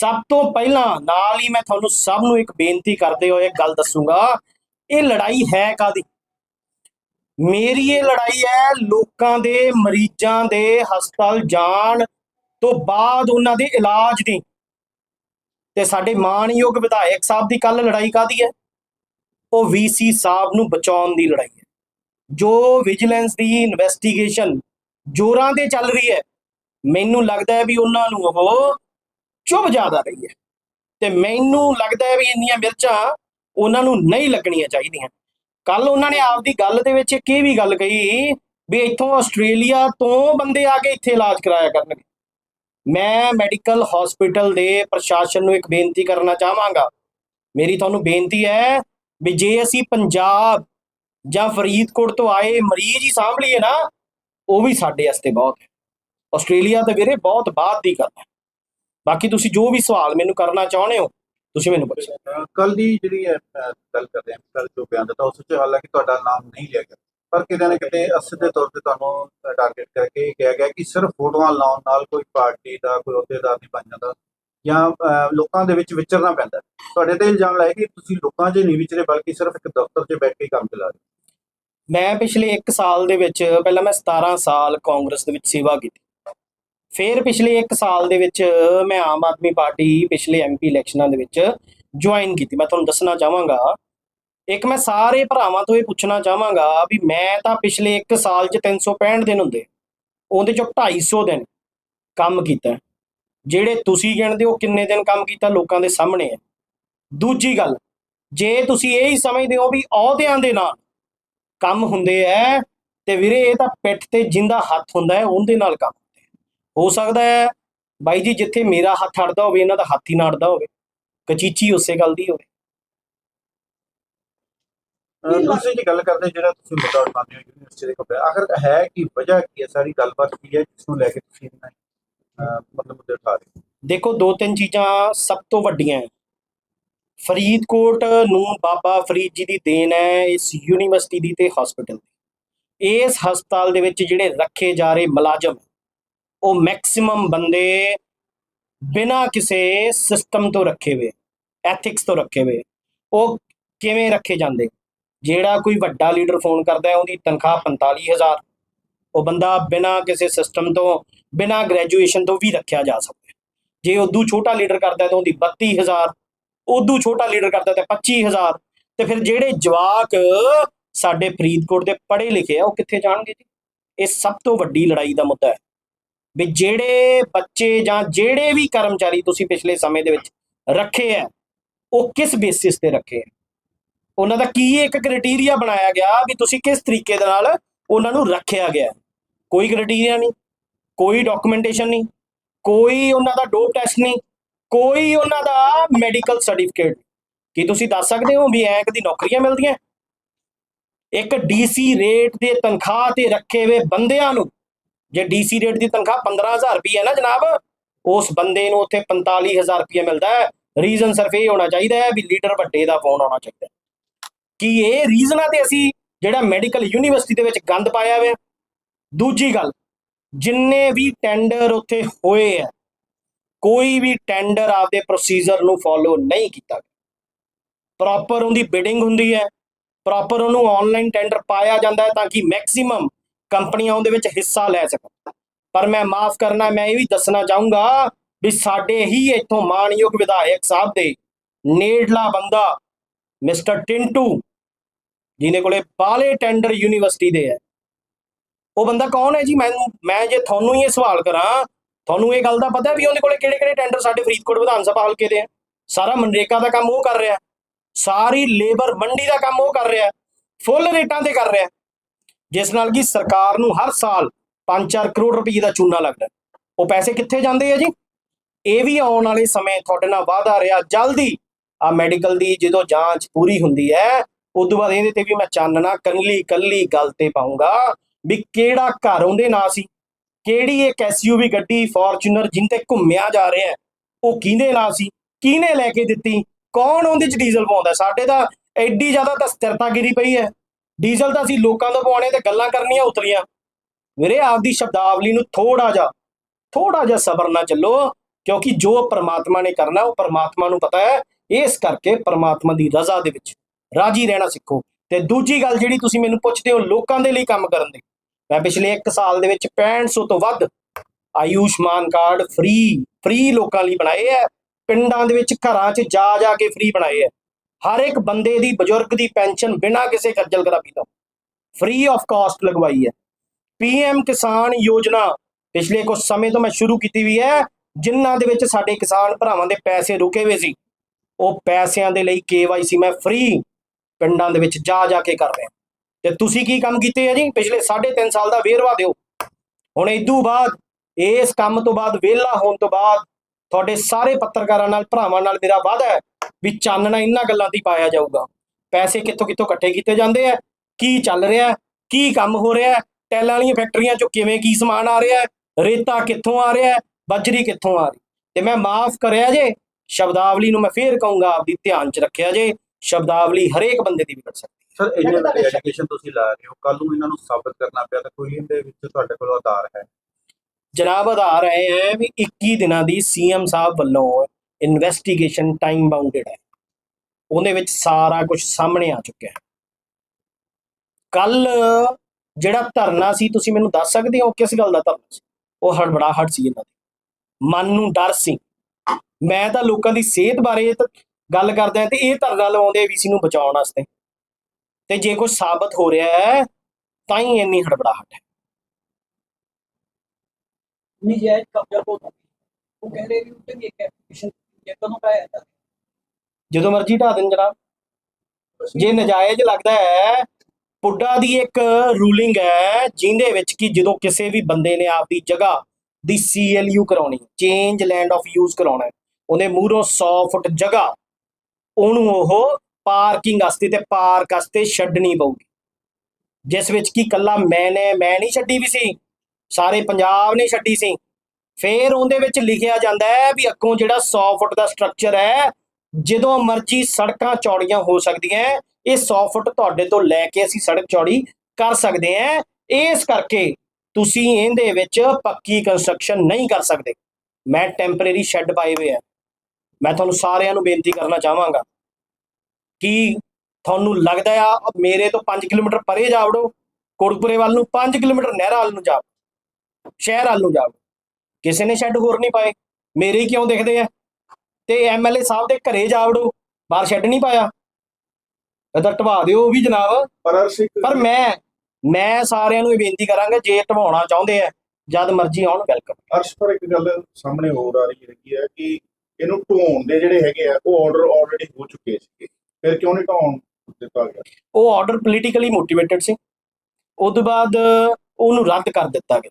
ਸਭ ਤੋਂ ਪਹਿਲਾਂ ਨਾਲ ਹੀ ਮੈਂ ਤੁਹਾਨੂੰ ਸਭ ਨੂੰ ਇੱਕ ਬੇਨਤੀ ਕਰਦੇ ਹੋਏ ਗੱਲ ਦੱਸੂਗਾ, ਇਹ ਲੜਾਈ ਹੈ ਕਾਦੀ ਮੇਰੀ ਇਹ ਲੜਾਈ ਹੈ ਲੋਕਾਂ ਦੇ, ਮਰੀਜ਼ਾਂ ਦੇ ਹਸਪਤਾਲ ਜਾਣ ਤੋਂ ਬਾਅਦ ਉਹਨਾਂ ਦੇ ਇਲਾਜ ਦੀ। ਤੇ ਸਾਡੇ ਮਾਣਯੋਗ ਵਿਧਾਇਕ ਸਾਹਿਬ ਦੀ ਕੱਲ ਲੜਾਈ ਕਾਦੀ ਹੈ? ਉਹ ਵੀਸੀ ਸਾਹਿਬ ਨੂੰ ਬਚਾਉਣ ਦੀ ਲੜਾਈ ਹੈ। ਜੋ ਵਿਜੀਲੈਂਸ ਦੀ ਇਨਵੈਸਟੀਗੇਸ਼ਨ ਜੋਰਾਂ ਤੇ ਚੱਲ ਰਹੀ ਹੈ, ਮੈਨੂੰ ਲੱਗਦਾ ਹੈ ਵੀ ਉਹਨਾਂ ਨੂੰ ਉਹ ਚੁੱਭ ਜ਼ਿਆਦਾ ਰਹੀ ਹੈ। ਤੇ ਮੈਨੂੰ ਲੱਗਦਾ ਹੈ ਵੀ ਇੰਨੀਆਂ ਮਿਰਚਾਂ ਉਹਨਾਂ ਨੂੰ ਨਹੀਂ ਲੱਗਣੀਆਂ ਚਾਹੀਦੀਆਂ। ਕੱਲ ਉਹਨਾਂ ਨੇ ਆਪਦੀ ਗੱਲ ਦੇ ਵਿੱਚ ਇੱਕ ਇਹ ਵੀ ਗੱਲ ਕਹੀ ਵੀ ਇੱਥੋਂ ਆਸਟ੍ਰੇਲੀਆ ਤੋਂ ਬੰਦੇ ਆ ਕੇ ਇੱਥੇ ਇਲਾਜ ਕਰਾਇਆ ਕਰਨਗੇ। ਮੈਂ ਮੈਡੀਕਲ ਹਸਪੀਟਲ ਦੇ ਪ੍ਰਸ਼ਾਸਨ ਨੂੰ ਇੱਕ ਬੇਨਤੀ ਕਰਨਾ ਚਾਹਾਂਗਾ। ਮੇਰੀ ਤੁਹਾਨੂੰ ਬੇਨਤੀ ਹੈ ਵੀ ਜੇ ਅਸੀਂ ਪੰਜਾਬ ਜਾਂ ਫਰੀਦਕੋਟ ਤੋਂ ਆਏ ਮਰੀਜ਼ ਹੀ ਸਾਂਭ ਲਈਏ ਨਾ, ਉਹ ਵੀ ਸਾਡੇ ਵਾਸਤੇ ਬਹੁਤ ਹੈ। ਆਸਟ੍ਰੇਲੀਆ ਤਾਂ ਵੀਰੇ ਬਹੁਤ ਬਾਅਦ ਦੀ ਗੱਲ ਹੈ। ਬਾਕੀ ਤੁਸੀਂ ਜੋ ਵੀ ਸਵਾਲ ਮੈਨੂੰ ਕਰਨਾ ਚਾਹੁੰਦੇ ਹੋ ਤੁਸੀਂ ਮੈਨੂੰ ਪੁੱਛੋ ਕੱਲ ਦੀ ਜਿਹੜੀ ਹੈ ਗੱਲ ਕਰਦੇ ਹਾਂ ਕੱਲ ਜੋ ਬਿਆਨ ਦਿੱਤਾ ਉਸ ਵਿੱਚ ਹਾਲਾਂਕਿ ਤੁਹਾਡਾ ਨਾਮ ਨਹੀਂ ਲਿਆ ਗਿਆ ਪਰ ਕਿਤੇ ਨਾ ਕਿਤੇ ਅਸਿੱਧੇ ਤੌਰ ਤੇ ਤੁਹਾਨੂੰ ਟਾਰਗੇਟ ਕਰਕੇ ਇਹ ਕਿਹਾ ਗਿਆ ਕਿ ਸਿਰਫ ਫੋਟੋਆਂ ਲਾਉਣ ਨਾਲ ਕੋਈ ਪਾਰਟੀ ਦਾ ਕੋਈ ਅਹੁਦੇਦਾਰ ਨਹੀਂ ਬਣ ਜਾਂਦਾ ਜਾਂ ਲੋਕਾਂ ਦੇ ਵਿੱਚ ਵਿਚਰਨਾ ਪੈਂਦਾ। ਤੁਹਾਡੇ ਤੇ ਇਲਜ਼ਾਮ ਲਾਇਆ ਕਿ ਤੁਸੀਂ ਲੋਕਾਂ 'ਚ ਨਹੀਂ ਵਿਚਰੇ ਬਲਕਿ ਸਿਰਫ ਇੱਕ ਦਫ਼ਤਰ 'ਚ ਬੈਠ ਕੇ ਕੰਮ ਚਲਾ ਰਹੇ। ਮੈਂ ਪਿਛਲੇ 1 ਸਾਲ ਦੇ ਵਿੱਚ ਪਹਿਲਾਂ ਮੈਂ 17 ਸਾਲ ਕਾਂਗਰਸ ਦੇ ਵਿੱਚ ਸੇਵਾ ਕੀਤੀ ਫਿਰ ਪਿਛਲੇ 1 ਸਾਲ ਦੇ ਵਿੱਚ ਮੈਂ ਆਮ ਆਦਮੀ ਪਾਰਟੀ ਪਿਛਲੇ ਐਮਪੀ ਇਲੈਕਸ਼ਨਾਂ ਦੇ ਵਿੱਚ ਜੁਆਇਨ ਕੀਤੀ। ਮੈਂ ਤੁਹਾਨੂੰ ਦੱਸਣਾ ਚਾਹਾਂਗਾ, ਇੱਕ ਮੈਂ ਸਾਰੇ ਭਰਾਵਾਂ ਤੋਂ ਇਹ ਪੁੱਛਣਾ ਚਾਹਾਂਗਾ ਵੀ ਮੈਂ ਤਾਂ ਪਿਛਲੇ 1 ਸਾਲ 'ਚ 365 ਦਿਨ ਹੁੰਦੇ, ਉਹਦੇ ਚੋਂ 250 ਦਿਨ ਕੰਮ ਕੀਤਾ। ਜਿਹੜੇ ਤੁਸੀਂ ਗਿਣਦੇ ਹੋ ਕਿੰਨੇ ਦਿਨ ਕੰਮ ਕੀਤਾ ਲੋਕਾਂ ਦੇ ਸਾਹਮਣੇ ਹੈ। ਦੂਜੀ ਗੱਲ, ਜੇ ਤੁਸੀਂ ਇਹ ਹੀ ਸਮਝਦੇ ਹੋ ਵੀ ਅਹੁਦਿਆਂ ਦੇ ਨਾਲ ਕੰਮ ਹੁੰਦੇ ਐ ਤੇ ਵੀਰੇ ਇਹ ਤਾਂ ਪਿੱਠ ਤੇ ਜਿੰਦਾ ਹੱਥ ਹੁੰਦਾ ਹੈ, ਉਹਦੇ ਨਾਲ ਕੰਮ ਹੋ ਸਕਦਾ ਹੈ ਬਾਈ ਜੀ ਜਿੱਥੇ ਮੇਰਾ ਹੱਥ ਅੜਦਾ ਹੋਵੇ ਇਹਨਾਂ ਦਾ ਹੱਥ ਹੀ ਨਾ ਅੜਦਾ ਹੋਵੇ ਕਚੀਚੀ ਉਸੇ ਗੱਲ ਦੀ ਹੋਵੇ। ਅਹ, ਦੂਸਰੀ ਜੀ ਗੱਲ ਕਰਦੇ ਹਾਂ, ਜਿਹੜਾ ਤੁਸੀਂ ਮੁੱਦਾ ਉਠਾਉਂਦੇ ਹੋ ਯੂਨੀਵਰਸਿਟੀ ਦੇ ਕੋਲ ਆਖਰ ਹੈ ਕੀ ਵਜ੍ਹਾ ਕੀ ਹੈ ਸਾਰੀ ਗੱਲਬਾਤ ਕੀ ਹੈ ਜਿਸ ਨੂੰ ਲੈ ਕੇ ਤੁਸੀਂ ਇਹਨਾਂ ਅਹ, ਮਤਲਬ ਮੁੱਦੇ ਉਠਾ ਰਹੇ ਹੋ? ਦੇਖੋ ਦੋ ਤਿੰਨ ਚੀਜ਼ਾਂ ਸਭ ਤੋਂ ਵੱਡੀਆਂ ਹੈ। ਫਰੀਦਕੋਟ ਨੂੰ ਬਾਬਾ ਫਰੀਦ ਜੀ ਦੀ ਦੇਣ ਹੈ ਇਸ ਯੂਨੀਵਰਸਿਟੀ ਦੀ ਤੇ ਹਸਪੀਟਲ ਦੀ। ਇਸ ਹਸਪਤਾਲ ਦੇ ਵਿੱਚ ਜਿਹੜੇ ਰੱਖੇ ਜਾ ਰਹੇ ਮੁਲਾਜ਼ਮ ਉਹ ਮੈਕਸਿਮਮ ਬੰਦੇ ਬਿਨਾਂ ਕਿਸੇ ਸਿਸਟਮ ਤੋਂ ਰੱਖੇ ਹੋਏ ਐਥਿਕਸ ਤੋਂ ਰੱਖੇ ਹੋਏ, ਉਹ ਕਿਵੇਂ ਰੱਖੇ ਜਾਂਦੇ? ਜਿਹੜਾ ਕੋਈ ਵੱਡਾ ਲੀਡਰ ਫੋਨ ਕਰਦਾ ਹੈ, ਉਹਦੀ ਤਨਖਾਹ 45000 ਉਹ ਬੰਦਾ ਬਿਨਾਂ ਕਿਸੇ ਸਿਸਟਮ ਤੋਂ, ਬਿਨਾਂ ਗ੍ਰੈਜੂਏਸ਼ਨ ਤੋਂ ਵੀ ਰੱਖਿਆ ਜਾ ਸਕਦਾ ਜੇ ਉਦੋਂ ਛੋਟਾ ਲੀਡਰ ਕਰਦਾ ਤਾਂ ਉਹਦੀ 32000 ਉਦੋਂ ਛੋਟਾ ਲੀਡਰ ਕਰਦਾ ਤਾਂ 25000 ਤੇ ਫਿਰ ਜਿਹੜੇ ਜਵਾਕ ਸਾਡੇ ਫਰੀਦਕੋਟ ਦੇ ਪੜ੍ਹੇ ਲਿਖੇ ਆ, ਉਹ ਕਿੱਥੇ ਜਾਣਗੇ ਜੀ? ਇਹ ਸਭ ਤੋਂ ਵੱਡੀ ਲੜਾਈ ਦਾ ਮੁੱਦਾ ਹੈ। ਵੀ ਜਿਹੜੇ ਬੱਚੇ ਜਾਂ ਜਿਹੜੇ ਵੀ ਕਰਮਚਾਰੀ ਤੁਸੀਂ ਪਿਛਲੇ ਸਮੇਂ ਦੇ ਵਿੱਚ ਰੱਖੇ ਆ ਉਹ ਕਿਸ ਬੇਸਿਸ ਤੇ ਰੱਖੇ ਆ ਉਹਨਾਂ ਦਾ ਕੀ ਇੱਕ ਕ੍ਰਾਈਟੇਰੀਆ ਬਣਾਇਆ ਗਿਆ ਵੀ ਤੁਸੀਂ ਕਿਸ ਤਰੀਕੇ ਦੇ ਨਾਲ ਉਹਨਾਂ ਨੂੰ ਰੱਖਿਆ ਗਿਆ ਕੋਈ ਕ੍ਰਾਈਟੇਰੀਆ ਨਹੀਂ, ਕੋਈ ਡਾਕੂਮੈਂਟੇਸ਼ਨ ਨਹੀਂ, ਕੋਈ ਉਹਨਾਂ ਦਾ ਡੋਪ ਟੈਸਟ ਨਹੀਂ, ਕੋਈ ਉਹਨਾਂ ਦਾ ਮੈਡੀਕਲ ਸਰਟੀਫਿਕੇਟ ਕੀ ਤੁਸੀਂ ਦੱਸ ਸਕਦੇ ਹੋ ਵੀ ਐਂਕ ਦੀ ਨੌਕਰੀਆਂ ਮਿਲਦੀਆਂ ਇੱਕ ਡੀਸੀ ਰੇਟ ਦੇ ਤਨਖਾਹ ਤੇ ਰੱਖੇ ਹੋਏ ਬੰਦਿਆਂ ਨੂੰ ਜੇ ਡੀਸੀ ਰੇਟ ਦੀ ਤਨਖਾਹ 15000 ਰੁਪਏ ਹੈ ਨਾ ਜਨਾਬ, ਉਸ ਬੰਦੇ ਨੂੰ ਉੱਥੇ 45000 ਰੁਪਏ ਮਿਲਦਾ ਹੈ। ਰੀਜ਼ਨ ਸਿਰਫ ਇਹ ਹੋਣਾ ਚਾਹੀਦਾ ਹੈ ਵੀ ਲੀਡਰ ਵੱਡੇ ਦਾ ਫੋਨ ਆਉਣਾ ਚਾਹੀਦਾ ਕਿ ਇਹ ਰੀਜ਼ਨਾਂ ਤੇ ਅਸੀਂ ਜਿਹੜਾ ਮੈਡੀਕਲ ਯੂਨੀਵਰਸਿਟੀ ਦੇ ਵਿੱਚ ਗੰਦ ਪਾਇਆ ਹੋਇਆ ਦੂਜੀ ਗੱਲ, ਜਿੰਨੇ ਵੀ ਟੈਂਡਰ ਉੱਥੇ ਹੋਏ ਆ ਕੋਈ ਵੀ ਟੈਂਡਰ ਆਪਦੇ ਪ੍ਰੋਸੀਜਰ ਨੂੰ ਫੋਲੋ ਨਹੀਂ ਕੀਤਾ ਗਿਆ। ਪ੍ਰੋਪਰ ਉਹਦੀ ਬਿਡਿੰਗ ਹੁੰਦੀ ਹੈ ਪ੍ਰੋਪਰ ਉਹਨੂੰ ਆਨਲਾਈਨ ਟੈਂਡਰ ਪਾਇਆ ਜਾਂਦਾ ਹੈ ਤਾਂ ਕਿ ਮੈਕਸਿਮਮ ਕੰਪਨੀਆਂ ਉਹਦੇ ਵਿੱਚ ਹਿੱਸਾ ਲੈ ਸਕਣ। ਪਰ ਮੈਂ ਮਾਫ ਕਰਨਾ, ਮੈਂ ਇਹ ਵੀ ਦੱਸਣਾ ਚਾਹੂੰਗਾ ਵੀ ਸਾਡੇ ਹੀ ਇੱਥੋਂ ਮਾਨਯੋਗ ਵਿਧਾਇਕ ਸਾਹਿਬ ਦੇ ਨੇੜਲਾ ਬੰਦਾ ਮਿਸਟਰ ਟਿੰਟੂ ਜਿਹਨੇ ਕੋਲੇ ਬਾਲੇ ਟੈਂਡਰ ਯੂਨੀਵਰਸਿਟੀ ਦੇ ਹੈ। ਉਹ ਬੰਦਾ ਕੌਣ ਹੈ ਜੀ? ਮੈਂ ਮੈਂ ਜੇ ਤੁਹਾਨੂੰ ਹੀ ਇਹ ਸਵਾਲ ਕਰਾਂ, ਤੁਹਾਨੂੰ ਇਹ ਗੱਲ ਦਾ ਪਤਾ ਵੀ ਉਹਦੇ ਕੋਲੇ ਕਿਹੜੇ ਕਿਹੜੇ ਟੈਂਡਰ ਸਾਡੇ ਫਰੀਦਕੋਟ ਵਿਧਾਨ ਸਭਾ ਹਲਕੇ ਦੇ ਆ ਸਾਰਾ ਮਨਰੇਗਾ ਦਾ ਕੰਮ ਉਹ ਕਰ ਰਿਹਾ ਸਾਰੀ ਲੇਬਰ ਮੰਡੀ ਦਾ ਕੰਮ ਉਹ ਕਰ ਰਿਹਾ ਫੁੱਲ ਰੇਟਾਂ ਤੇ ਕਰ ਰਿਹਾ ਜਿਸ ਨਾਲ ਕਿ ਸਰਕਾਰ ਨੂੰ ਹਰ ਸਾਲ 5-4 ਕਰੋੜ ਰੁਪਏ ਦਾ ਚੂਨਾ ਲੱਗਦਾ ਉਹ ਪੈਸੇ ਕਿੱਥੇ ਜਾਂਦੇ ਆ ਜੀ? ਇਹ ਵੀ ਆਉਣ ਵਾਲੇ ਸਮੇਂ ਤੁਹਾਡੇ ਨਾਲ ਵਾਅਦਾ ਰਿਹਾ, ਜਲਦੀ ਆ ਮੈਡੀਕਲ ਦੀ ਜਦੋਂ ਜਾਂਚ ਪੂਰੀ ਹੁੰਦੀ ਹੈ, ਉਦੋਂ ਬਾਅਦ ਇਹਦੇ ਤੇ ਵੀ ਮੈਂ ਚਾਨਣਾ ਕੱਲੀ ਕੱਲੀ ਗੱਲ ਤੇ ਪਾਉਂਗਾ ਵੀ ਕਿਹੜਾ ਘਰ ਉਹਦੇ ਨਾਂ ਸੀ, ਕਿਹੜੀ ਇੱਕ ਐਸਯੂਵੀ ਗੱਡੀ ਫੋਰਚੂਨਰ ਜਿੰ ਤੇ ਘੁੰਮਿਆ ਜਾ ਰਿਹਾ ਉਹ ਕਿਹਦੇ ਨਾਂ ਸੀ, ਕਿਹਨੇ ਲੈ ਕੇ ਦਿੱਤੀ, ਕੌਣ ਉਹਦੇ ਚ ਡੀਜ਼ਲ ਪਾਉਂਦਾ ਸਾਡੇ ਤਾਂ ਐਡੀ ਜ਼ਿਆਦਾ ਤਾਂ ਸਥਿਰਤਾ ਗਿਰੀ ਪਈ ਹੈ। ਡੀਜ਼ਲ ਤਾਂ ਅਸੀਂ ਲੋਕਾਂ ਤੋਂ ਪਵਾਉਣੇ ਤੇ ਗੱਲਾਂ ਕਰਨੀਆਂ ਉਤਰੀਆਂ ਵੀਰੇ, ਆਪਦੀ ਸ਼ਬਦਾਵਲੀ ਨੂੰ ਥੋੜਾ ਜਿਹਾ ਥੋੜਾ ਜਿਹਾ ਸਬਰ ਨਾਲ ਚੱਲੋ, ਕਿਉਂਕਿ ਜੋ ਪਰਮਾਤਮਾ ਨੇ ਕਰਨਾ, ਉਹ ਪਰਮਾਤਮਾ ਨੂੰ ਪਤਾ ਹੈ, ਇਸ ਕਰਕੇ ਪਰਮਾਤਮਾ ਦੀ ਰਜ਼ਾ ਦੇ ਵਿੱਚ ਰਾਜੀ ਰਹਿਣਾ ਸਿੱਖੋ। ਤੇ ਦੂਜੀ ਗੱਲ ਜਿਹੜੀ ਤੁਸੀਂ ਮੈਨੂੰ ਪੁੱਛਦੇ ਹੋ, ਲੋਕਾਂ ਦੇ ਲਈ ਕੰਮ ਕਰਨ ਦੀ। ਮੈਂ ਪਿਛਲੇ 1 ਸਾਲ ਦੇ ਵਿੱਚ 6500 ਤੋਂ ਵੱਧ ਆਯੁਸ਼ਮਾਨ ਕਾਰਡ ਫ੍ਰੀ ਫ੍ਰੀ ਲੋਕਾਂ ਲਈ ਬਣਾਏ ਹੈ। ਪਿੰਡਾਂ ਦੇ ਵਿੱਚ ਘਰਾਂ 'ਚ ਜਾ ਜਾ ਕੇ ਫ੍ਰੀ ਬਣਾਏ ਹੈ। ਹਰ ਇੱਕ ਬੰਦੇ ਦੀ ਬਜ਼ੁਰਗ ਦੀ ਪੈਨਸ਼ਨ ਬਿਨਾਂ ਕਿਸੇ ਖੱਜਲ ਖਰਾਬੀ ਤੋਂ। ਫ੍ਰੀ ਆਫ ਕਾਸਟ ਲਗਵਾਈ ਹੈ। ਪੀਐਮ ਕਿਸਾਨ ਯੋਜਨਾ ਪਿਛਲੇ ਕੁਝ ਸਮੇਂ ਤੋਂ ਮੈਂ ਸ਼ੁਰੂ ਕੀਤੀ ਵੀ ਹੈ, ਜਿਨ੍ਹਾਂ ਦੇ ਵਿੱਚ ਸਾਡੇ ਕਿਸਾਨ ਭਰਾਵਾਂ ਦੇ ਪੈਸੇ ਰੁਕੇ ਹੋਏ ਸੀ। ਉਹ ਪੈਸਿਆਂ ਦੇ ਲਈ ਕੇਵਾਈਸੀ ਮੈਂ ਫ੍ਰੀ ਪਿੰਡਾਂ ਦੇ ਵਿੱਚ ਜਾ ਜਾ ਕੇ ਕਰ ਰਿਹਾ। ਤੇ ਤੁਸੀਂ ਕੀ ਕੰਮ ਕੀਤੇ ਆ ਜੀ? ਪਿਛਲੇ 3.5 ਸਾਲ ਦਾ ਵੇਰਵਾ ਦਿਓ। ਹੁਣ ਇਦੋਂ ਬਾਅਦ, ਇਸ ਕੰਮ ਤੋਂ ਬਾਅਦ, ਵਿਹਲਾ ਹੋਣ ਤੋਂ ਬਾਅਦ ਤੁਹਾਡੇ ਸਾਰੇ ਪੱਤਰਕਾਰਾਂ ਨਾਲ, ਭਰਾਵਾਂ ਨਾਲ ਮੇਰਾ ਵਾਅਦਾ ਹੈ ਵੀ ਚਾਨਣਾ ਇਹਨਾਂ ਗੱਲਾਂ ਦੀ ਪਾਇਆ ਜਾਊਗਾ। ਪੈਸੇ ਕਿੱਥੋਂ ਕਿੱਥੋਂ ਇਕੱਠੇ ਕੀਤੇ ਜਾਂਦੇ ਆ, ਕੀ ਚੱਲ ਰਿਹਾ, ਕੀ ਕੰਮ ਹੋ ਰਿਹਾ, ਟੈਲਾਂ ਵਾਲੀਆਂ ਫੈਕਟਰੀਆਂ ਚੋਂ ਕਿਵੇਂ ਕੀ ਸਮਾਨ ਆ ਰਿਹਾ, ਰੇਤਾ ਕਿੱਥੋਂ ਆ ਰਿਹਾ, ਬਜਰੀ ਕਿੱਥੋਂ ਆ ਰਹੀ। ਤੇ ਮੈਂ ਮਾਫ ਕਰਿਆ ਜੇ, ਸ਼ਬਦਾਵਲੀ ਨੂੰ ਮੈਂ ਫੇਰ ਕਹੂੰਗਾ ਆਪਦੀ ਧਿਆਨ 'ਚ ਰੱਖਿਆ ਜੇ, ਸ਼ਬਦਾਵਲੀ ਹਰੇਕ ਬੰਦੇ ਦੀ ਵਿਗੜ ਸਕਦੀ ਸਰ ਇਹਨਾਂ ਦੀ ਐਜੂਕੇਸ਼ਨ ਤੁਸੀਂ ਲਾ ਰਹੇ ਹੋ ਕੱਲ ਨੂੰ ਇਹਨਾਂ ਨੂੰ ਸਾਬਤ ਕਰਨਾ ਪਿਆ ਤਾਂ ਕੋਈ ਇਹਦੇ ਵਿੱਚ ਤੁਹਾਡੇ ਕੋਲ ਆਧਾਰ ਹੈ। ਜਨਾਬ ਆਧਾਰ ਇਹ ਹੈ ਵੀ 21 ਦਿਨਾਂ ਦੀ ਸੀਐਮ ਸਾਹਿਬ ਵੱਲੋਂ ਇਨਵੈਸਟੀਗੇਸ਼ਨ ਟਾਈਮ ਬਾਉਂਡਡ ਹੈ। ਉਹਦੇ ਵਿੱਚ ਸਾਰਾ ਕੁਝ ਸਾਹਮਣੇ ਆ ਚੁੱਕਿਆ ਹੈ। ਕੱਲ ਜਿਹੜਾ ਧਰਨਾ ਸੀ, ਤੁਸੀਂ ਮੈਨੂੰ ਦੱਸ ਸਕਦੇ ਹੋ ਕਿਸ ਗੱਲ ਦਾ ਧਰਨਾ ਸੀ? ਉਹ ਹੜਬੜਾਹਟ ਸੀ ਇਹਨਾਂ ਦੀ। ਮਨ ਨੂੰ ਡਰ ਸੀ। ਮੈਂ ਤਾਂ ਲੋਕਾਂ ਦੀ ਸਿਹਤ ਬਾਰੇ ਗੱਲ ਕਰਦਾ ਤੇ ਇਹ ਧਰਨਾ ਲਵਾਉਂਦੇ ਵੀਸੀ ਨੂੰ ਬਚਾਉਣ ਵਾਸਤੇ। ਤੇ ਜੇ ਕੁਝ ਸਾਬਤ ਹੋ ਰਿਹਾ ਹੈ, ਤਾਂ ਹੀ ਇੰਨੀ ਹੜਬੜਾਹਟ ਹੈ। ਨਜਾਇਜ਼ ਕਬਜ਼ਾ ਹੋ ਚੁੱਕੀ ਉਹ ਕਹਿ ਰਹੇ ਵੀ ਉੱਤੇ ਵੀ ਇੱਕ ਐਪਲੀਕੇਸ਼ਨ ਜੇ ਕਦੋਂ ਪਾਇਆ ਜਾਂਦਾ? ਜਦੋਂ ਮਰਜ਼ੀ ਢਾ ਦੇਣ ਜਨਾਬ। ਜੇ ਨਜਾਇਜ਼ ਲੱਗਦਾ ਹੈ ਪੁੱਡਾ ਦੀ ਇੱਕ ਰੂਲਿੰਗ ਹੈ ਜਿੰਦੇ ਵਿੱਚ ਕਿ ਜਦੋਂ ਕਿਸੇ ਵੀ ਬੰਦੇ ਨੇ ਆਪਦੀ ਜਗ੍ਹਾ ਦੀ ਸੀਐਲਯੂ ਕਰਾਉਣੀ ਚੇਂਜ ਲੈਂਡ ਆਫ ਯੂਜ਼ ਕਰਾਉਣਾ ਹੈ, ਉਹਨੇ ਮੂਹਰੋਂ 100 ਫੁੱਟ ਜਗ੍ਹਾ ਉਹਨੂੰ ਉਹ ਪਾਰਕਿੰਗ ਵਾਸਤੇ ਤੇ ਪਾਰਕ ਵਾਸਤੇ ਛੱਡਣੀ ਪਊਗੀ। ਜਿਸ ਵਿੱਚ ਕਿ ਕੱਲਾ ਮੈਂ ਨੇ ਮੈਂ ਨਹੀਂ ਛੱਡੀ ਵੀ ਸੀ। ਸਾਰੇ ਪੰਜਾਬ ਨੇ ਛੱਡੀ ਸੀ। ਫੇਰ ਉਹਦੇ ਵਿੱਚ ਲਿਖਿਆ ਜਾਂਦਾ ਹੈ ਵੀ ਅੱਗੋਂ ਜਿਹੜਾ 100 ਫੁੱਟ ਦਾ ਸਟਰਕਚਰ ਹੈ, ਜਦੋਂ ਮਰਜ਼ੀ ਸੜਕਾਂ ਚੌੜੀਆਂ ਹੋ ਸਕਦੀਆਂ ਇਹ 100 ਫੁੱਟ ਤੁਹਾਡੇ ਤੋਂ ਲੈ ਕੇ ਅਸੀਂ ਸੜਕ ਚੌੜੀ ਕਰ ਸਕਦੇ ਹਾਂ। ਇਸ ਕਰਕੇ ਤੁਸੀਂ ਇਹਦੇ ਵਿੱਚ ਪੱਕੀ ਕੰਸਟਰਕਸ਼ਨ ਨਹੀਂ ਕਰ ਸਕਦੇ। ਮੈਂ ਟੈਂਪਰੇਰੀ ਸ਼ੈੱਡ ਪਾਏ ਹੋਏ ਆ। ਮੈਂ ਤੁਹਾਨੂੰ ਸਾਰਿਆਂ ਨੂੰ ਬੇਨਤੀ ਕਰਨਾ ਚਾਹਾਂਗਾ ਕਿ ਤੁਹਾਨੂੰ ਲੱਗਦਾ ਆ, ਮੇਰੇ ਤੋਂ 5 ਕਿਲੋਮੀਟਰ ਪਰੇ ਜਾ ਵੜੋ ਕੋਟਪੁਰੇ ਵੱਲ ਨੂੰ 5 ਕਿਲੋਮੀਟਰ ਨਹਿਰਾ ਵੱਲ ਨੂੰ ਜਾ ਸ਼ਹਿਰ ਵੱਲ ਨੂੰ ਜਾ ਵੜੋ। ਕਿਸੇ ਨੇ ਸ਼ੈੱਡ ਹੋਰ ਨਹੀਂ ਪਾਏ। ਮੇਰੇ ਹੀ ਕਿਉਂ ਦਿਖਦੇ ਆ? ਤੇ ਐਮਐਲਏ ਸਾਹਿਬ ਦੇ ਘਰੇ ਜਾ ਵੜੋ। ਬਾਹਰ ਸ਼ੈੱਡ ਨਹੀਂ ਪਾਇਆ। ਇਹਦਾ ਢਵਾ ਦਿਓ ਉਹ ਵੀ ਜਨਾਬ। ਪਰ ਮੈਂ ਮੈਂ ਸਾਰਿਆਂ ਨੂੰ ਇਹ ਬੇਨਤੀ ਕਰਾਂਗਾ ਜੇ ਢਵਾਉਣਾ ਚਾਹੁੰਦੇ ਆ ਜਦ ਮਰਜ਼ੀ ਆਉਣ ਵੈਲਕਮ ਅਰਸ਼ ਪਰ ਇੱਕ ਗੱਲ ਸਾਹਮਣੇ ਹੋਰ ਆ ਰਹੀ ਹੈਗੀ ਹੈ ਕਿ ਇਹਨੂੰ ਢਾਉਣ ਦੇ ਜਿਹੜੇ ਹੈਗੇ ਆ ਉਹ ਆਰਡਰ ਆਲਰੇਡੀ ਹੋ ਚੁੱਕੇ ਸੀਗੇ। ਫਿਰ ਕਿਉਂ ਨਹੀਂ ਢਾਉਣ ਦਿੱਤਾ ਗਿਆ? ਉਹ ਆਰਡਰ ਪੋਲੀਟੀਕਲੀ ਮੋਟੀਵੇਟਡ ਸੀ। ਉਸ ਤੋਂ ਬਾਅਦ ਉਹਨੂੰ ਰੱਦ ਕਰ ਦਿੱਤਾ ਗਿਆ।